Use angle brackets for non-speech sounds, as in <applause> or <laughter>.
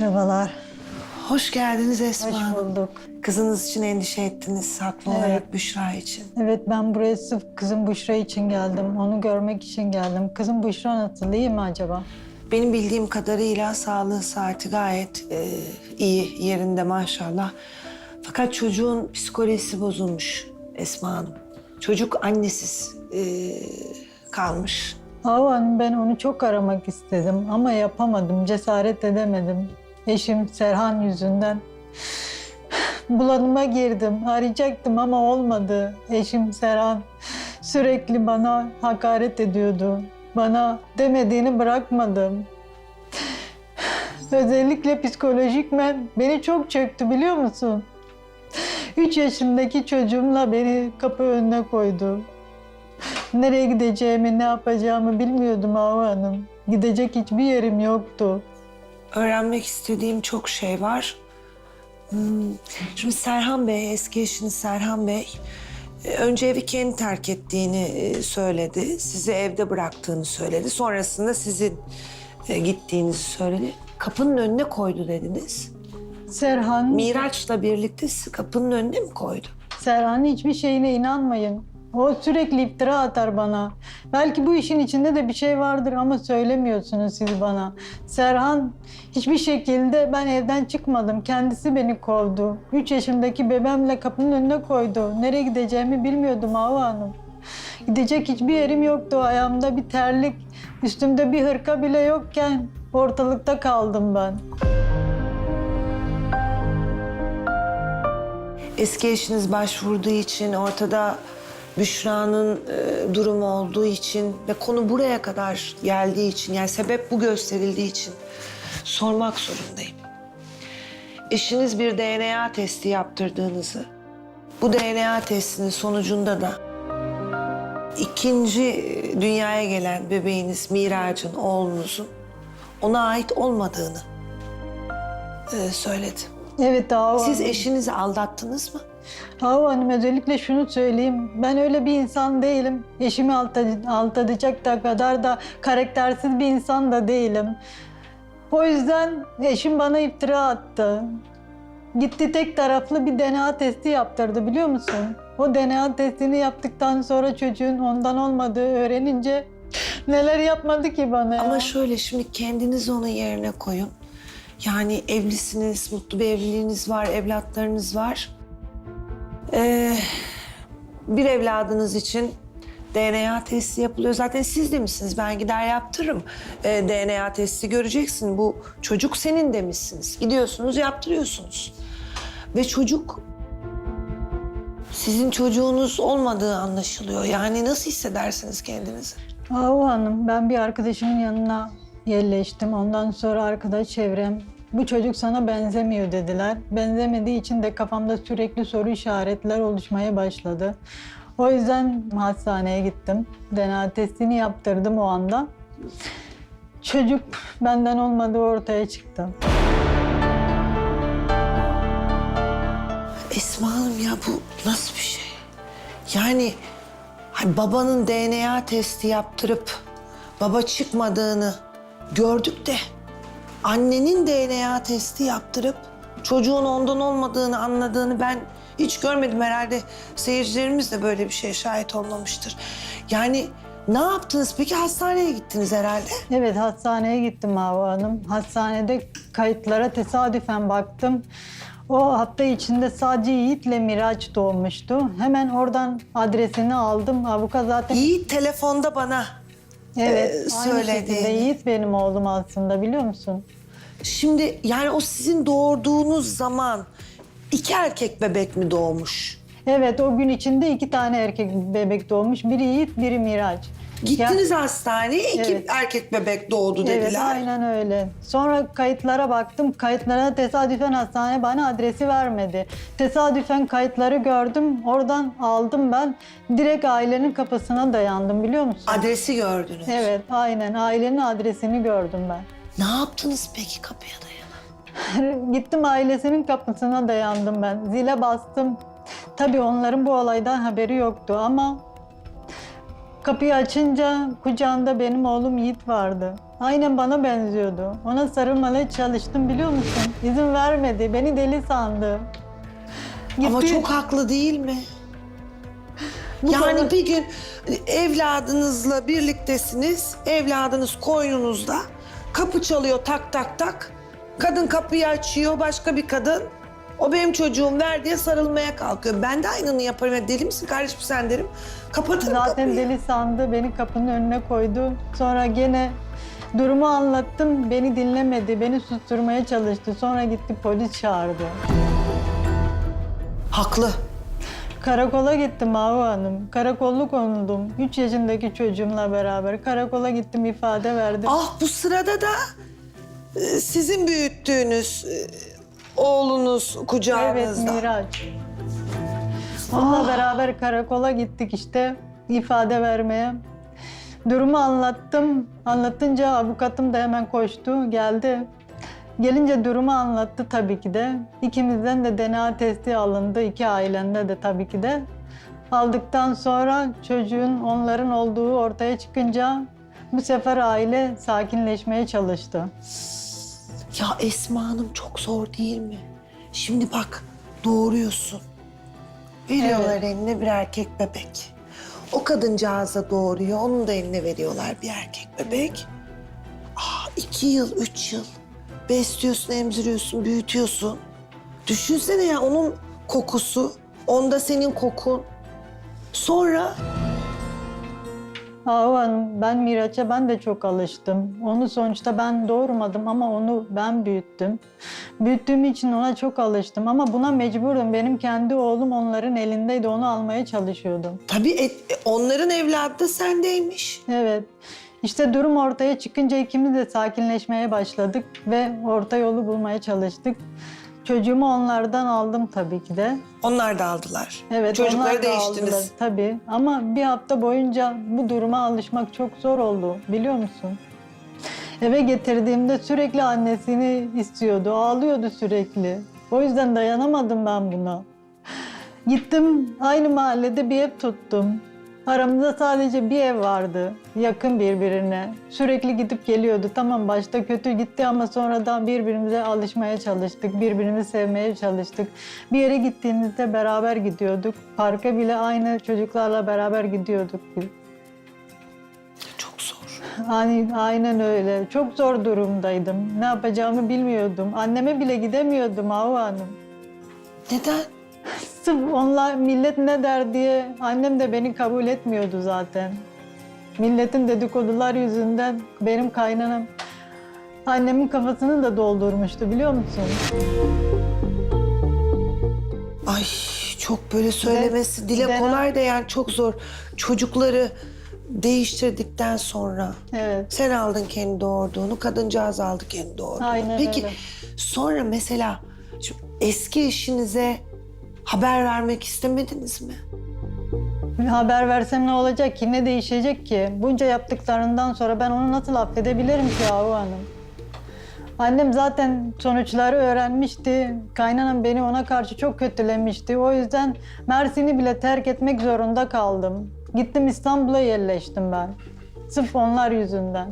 Merhabalar. Hoş geldiniz Esma Hoş Hanım. bulduk. Kızınız için endişe ettiniz haklı Evet. olarak Büşra için. Evet ben buraya sırf kızım Büşra için geldim. Onu görmek için geldim. Kızım Büşra nasıl? iyi mi acaba? Benim bildiğim kadarıyla sağlığı saati gayet e, iyi yerinde maşallah. Fakat çocuğun psikolojisi bozulmuş Esma Hanım. Çocuk annesiz e, kalmış. Hanım ben onu çok aramak istedim ama yapamadım. Cesaret edemedim. Eşim Serhan yüzünden bulanıma girdim. Arayacaktım ama olmadı. Eşim Serhan sürekli bana hakaret ediyordu. Bana demediğini bırakmadım. Özellikle psikolojikmen beni çok çöktü biliyor musun? Üç yaşındaki çocuğumla beni kapı önüne koydu. Nereye gideceğimi, ne yapacağımı bilmiyordum Ahu Hanım. Gidecek hiçbir yerim yoktu. Öğrenmek istediğim çok şey var. Hmm, Şimdi Serhan Bey, eski eşiniz Serhan Bey... e, Önce evi kendi terk ettiğini e, söyledi. Sizi evde bıraktığını söyledi. Sonrasında sizin e, gittiğinizi söyledi. Kapının önüne koydu dediniz. Serhan, Miraç'la birlikte sizi kapının önüne mi koydu? Serhan'ın hiçbir şeyine inanmayın. O sürekli iftira atar bana. Belki bu işin içinde de bir şey vardır ama söylemiyorsunuz siz bana. Serhan hiçbir şekilde ben evden çıkmadım. Kendisi beni kovdu. Üç yaşındaki bebeğimle kapının önüne koydu. Nereye gideceğimi bilmiyordum Ahu Hanım. Gidecek hiçbir yerim yoktu. Ayağımda bir terlik, üstümde bir hırka bile yokken ortalıkta kaldım ben. Eski eşiniz başvurduğu için ortada Büşra'nın e, durumu olduğu için ve konu buraya kadar geldiği için yani sebep bu gösterildiği için sormak zorundayım. Eşiniz bir DNA testi yaptırdığınızı, bu DNA testinin sonucunda da ikinci dünyaya gelen bebeğiniz Miraç'ın oğlunuzun ona ait olmadığını e, söyledi. Evet Ahu Siz Hanım. eşinizi aldattınız mı? Ahu Hanım özellikle şunu söyleyeyim. Ben öyle bir insan değilim. Eşimi alta- aldatacak da kadar da karaktersiz bir insan da değilim. O yüzden eşim bana iftira attı. Gitti tek taraflı bir DNA testi yaptırdı biliyor musun? O DNA testini yaptıktan sonra çocuğun ondan olmadığı öğrenince neler yapmadı ki bana ya. Ama şöyle şimdi kendinizi onun yerine koyun. Yani evlisiniz, mutlu bir evliliğiniz var, evlatlarınız var. Ee, bir evladınız için DNA testi yapılıyor. Zaten siz de misiniz? Ben gider yaptırırım. Ee, DNA testi göreceksin. Bu çocuk senin demişsiniz. Gidiyorsunuz, yaptırıyorsunuz. Ve çocuk sizin çocuğunuz olmadığı anlaşılıyor. Yani nasıl hissedersiniz kendinizi? Ahu Hanım, ben bir arkadaşımın yanına yerleştim. Ondan sonra arkadaş çevrem, bu çocuk sana benzemiyor dediler. Benzemediği için de kafamda sürekli soru işaretler oluşmaya başladı. O yüzden hastaneye gittim. DNA testini yaptırdım o anda. Çocuk benden olmadığı ortaya çıktı. Esma Hanım ya bu nasıl bir şey? Yani hani babanın DNA testi yaptırıp baba çıkmadığını gördük de annenin DNA testi yaptırıp çocuğun ondan olmadığını anladığını ben hiç görmedim herhalde. Seyircilerimiz de böyle bir şeye şahit olmamıştır. Yani ne yaptınız? Peki hastaneye gittiniz herhalde. Evet hastaneye gittim Hava Hanım. Hastanede kayıtlara tesadüfen baktım. O hafta içinde sadece Yiğit'le Miraç doğmuştu. Hemen oradan adresini aldım. Avukat zaten İyi telefonda bana evet e, aynı şekilde Yiğit benim oğlum aslında biliyor musun? Şimdi yani o sizin doğurduğunuz zaman iki erkek bebek mi doğmuş? Evet o gün içinde iki tane erkek bebek doğmuş. Biri Yiğit, biri Miraç. Gittiniz hastaneye iki Evet. erkek bebek doğdu dediler. Evet aynen öyle. Sonra kayıtlara baktım. Kayıtlara tesadüfen hastane bana adresi vermedi. Tesadüfen kayıtları gördüm. Oradan aldım ben. Direkt ailenin kapısına dayandım biliyor musun? Adresi gördünüz. Evet aynen ailenin adresini gördüm ben. Ne yaptınız peki kapıya dayanan? <laughs> Gittim ailesinin kapısına dayandım ben. Zile bastım. Tabii onların bu olaydan haberi yoktu ama Kapıyı açınca kucağında benim oğlum Yiğit vardı. Aynen bana benziyordu. Ona sarılmaya çalıştım biliyor musun? İzin vermedi. Beni deli sandı. Ama Gitti. çok haklı değil mi? Bu yani kadar- bir gün evladınızla birliktesiniz, evladınız koynunuzda, kapı çalıyor tak tak tak. Kadın kapıyı açıyor, başka bir kadın. O benim çocuğum ver diye sarılmaya kalkıyor. Ben de aynını yaparım. Ya Deli misin kardeşim sen derim. Kapatırım Zaten kapıyı. deli sandı. Beni kapının önüne koydu. Sonra gene durumu anlattım. Beni dinlemedi. Beni susturmaya çalıştı. Sonra gitti polis çağırdı. Haklı. Karakola gittim Mavi Hanım. Karakolluk konuldum. 3 yaşındaki çocuğumla beraber. Karakola gittim ifade verdim. Ah bu sırada da e, sizin büyüttüğünüz e, oğlunuz evet kucağınızda. Miraç. Onunla beraber karakola gittik işte ifade vermeye. Durumu anlattım. Anlatınca avukatım da hemen koştu, geldi. Gelince durumu anlattı tabii ki de. İkimizden de DNA testi alındı. iki ailende de tabii ki de. Aldıktan sonra çocuğun onların olduğu ortaya çıkınca bu sefer aile sakinleşmeye çalıştı. Ya Esma Hanım çok zor değil mi? Şimdi bak doğuruyorsun. Veriyorlar Evet. eline bir erkek bebek. O kadıncağıza doğuruyor, onun da eline veriyorlar bir erkek bebek. Aa, iki yıl, üç yıl. Besliyorsun, emziriyorsun, büyütüyorsun. Düşünsene ya onun kokusu, onda senin kokun. Sonra Ahu Hanım, ben Miraç'a ben de çok alıştım. Onu sonuçta ben doğurmadım ama onu ben büyüttüm. Büyüttüğüm için ona çok alıştım ama buna mecburum. Benim kendi oğlum onların elindeydi, onu almaya çalışıyordum. tabii et- onların evladı da sendeymiş. Evet. İşte durum ortaya çıkınca ikimiz de sakinleşmeye başladık ve orta yolu bulmaya çalıştık. Çocuğumu onlardan aldım tabii ki de. Onlar da aldılar. Evet, Çocukları onlar da değiştiniz. aldılar, tabii. Ama bir hafta boyunca bu duruma alışmak çok zor oldu, biliyor musun? Eve getirdiğimde sürekli annesini istiyordu, ağlıyordu sürekli. O yüzden dayanamadım ben buna. Gittim, aynı mahallede bir ev tuttum. Aramızda sadece bir ev vardı, yakın birbirine. Sürekli gidip geliyordu. Tamam başta kötü gitti ama sonradan birbirimize alışmaya çalıştık, birbirimizi sevmeye çalıştık. Bir yere gittiğimizde beraber gidiyorduk. Parka bile aynı çocuklarla beraber gidiyorduk. Çok zor. Hani aynen öyle. Çok zor durumdaydım. Ne yapacağımı bilmiyordum. Anneme bile gidemiyordum Ahu Hanım. Neden? Sırf onlar millet ne der diye annem de beni kabul etmiyordu zaten. Milletin dedikodular yüzünden benim kaynanam annemin kafasını da doldurmuştu biliyor musun? Ay çok böyle söylemesi dile Denen- kolay da yani çok zor. Çocukları değiştirdikten sonra Evet. sen aldın kendi doğurduğunu, kadıncağız aldı kendi doğurduğunu. Aynen Peki öyle. sonra mesela şu eski eşinize haber vermek istemediniz mi? Haber versem ne olacak ki? Ne değişecek ki? Bunca yaptıklarından sonra ben onu nasıl affedebilirim ki Ahu Hanım? Annem zaten sonuçları öğrenmişti. Kaynanam beni ona karşı çok kötülemişti. O yüzden Mersin'i bile terk etmek zorunda kaldım. Gittim İstanbul'a yerleştim ben. Sırf onlar yüzünden.